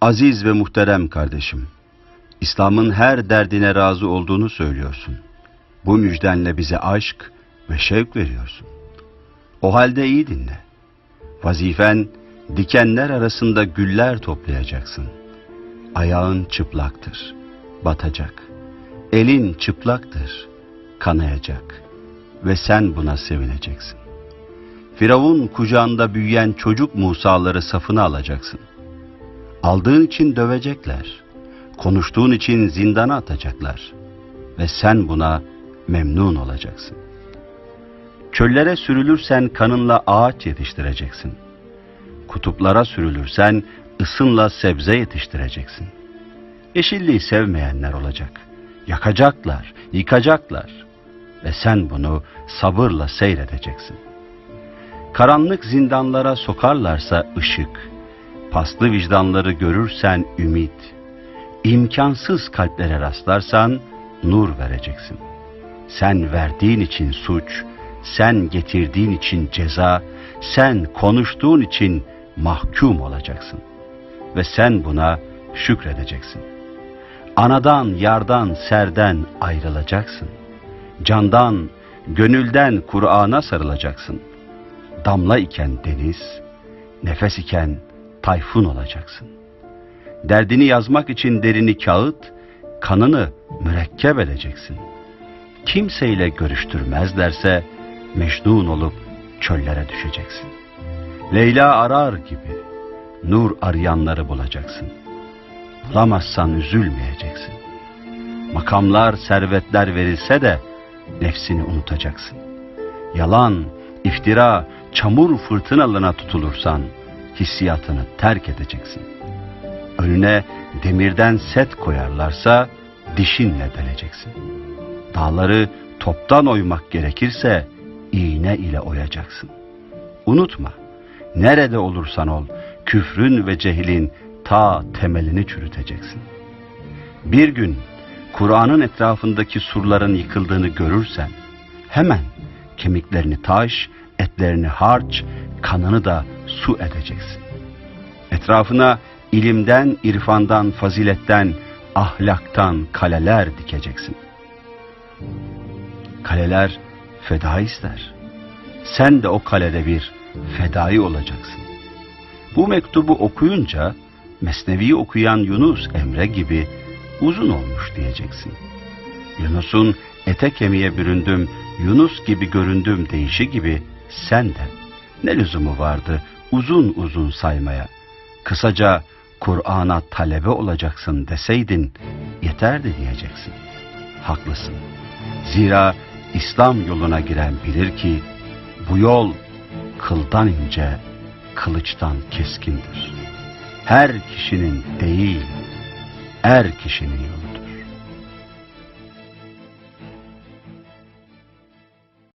Aziz ve muhterem kardeşim, İslam'ın her derdine razı olduğunu söylüyorsun. Bu müjdenle bize aşk ve şevk veriyorsun. O halde iyi dinle. Vazifen dikenler arasında güller toplayacaksın. Ayağın çıplaktır, batacak. Elin çıplaktır, kanayacak. Ve sen buna sevineceksin. Firavun kucağında büyüyen çocuk Musa'ları safına alacaksın. Aldığın için dövecekler. Konuştuğun için zindana atacaklar. Ve sen buna memnun olacaksın. Çöllere sürülürsen kanınla ağaç yetiştireceksin. Kutuplara sürülürsen ısınla sebze yetiştireceksin. Yeşilliği sevmeyenler olacak. Yakacaklar, yıkacaklar. Ve sen bunu sabırla seyredeceksin. Karanlık zindanlara sokarlarsa ışık, paslı vicdanları görürsen ümit, imkansız kalplere rastlarsan nur vereceksin. Sen verdiğin için suç, sen getirdiğin için ceza, sen konuştuğun için mahkum olacaksın. Ve sen buna şükredeceksin. Anadan, yardan, serden ayrılacaksın. Candan, gönülden Kur'an'a sarılacaksın. Damla iken deniz, nefes iken tayfun olacaksın. Derdini yazmak için derini kağıt, kanını mürekkep edeceksin. Kimseyle görüştürmezlerse mecnun olup çöllere düşeceksin. Leyla arar gibi nur arayanları bulacaksın. Bulamazsan üzülmeyeceksin. Makamlar, servetler verilse de nefsini unutacaksın. Yalan, iftira, çamur fırtınalarına tutulursan hissiyatını terk edeceksin. Önüne demirden set koyarlarsa dişinle deleceksin. Dağları toptan oymak gerekirse iğne ile oyacaksın. Unutma, nerede olursan ol, küfrün ve cehilin ta temelini çürüteceksin. Bir gün Kur'an'ın etrafındaki surların yıkıldığını görürsen, hemen kemiklerini taş, etlerini harç, kanını da su edeceksin. Etrafına ilimden, irfandan, faziletten, ahlaktan kaleler dikeceksin. Kaleler feda ister. Sen de o kalede bir fedai olacaksın. Bu mektubu okuyunca Mesnevi'yi okuyan Yunus Emre gibi uzun olmuş diyeceksin. Yunus'un ete kemiğe büründüm, Yunus gibi göründüm deyişi gibi sen de ne lüzumu vardı uzun uzun saymaya. Kısaca Kur'an'a talebe olacaksın deseydin yeterdi diyeceksin. Haklısın. Zira İslam yoluna giren bilir ki bu yol kıldan ince, kılıçtan keskindir. Her kişinin değil, er kişinin yoludur.